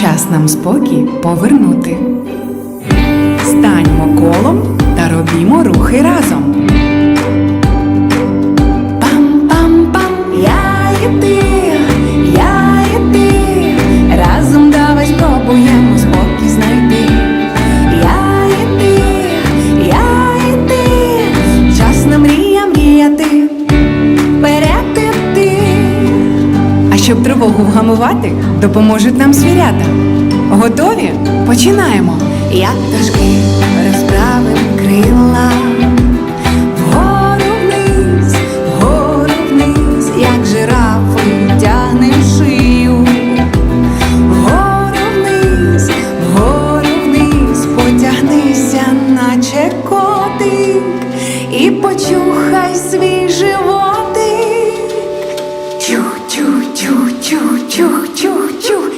Час нам спокій повернути. щоб тривогу вгамувати, допоможуть нам звірята. Готові? Починаємо! Як пташки розправим крила. Наче котик і почух.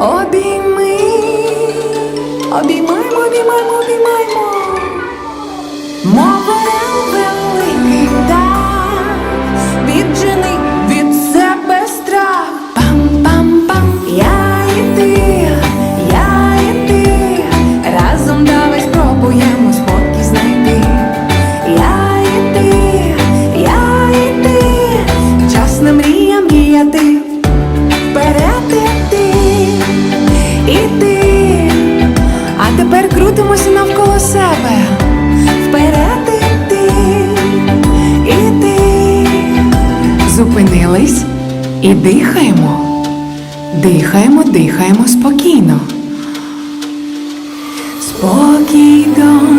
обійми, обіймаймо, обіймаймо, обіймаймо, мови великий птах, віджений від себе страх, пам-пам-пам, я і ти І дихаємо, дихаємо, дихаємо спокійно. Спокійно.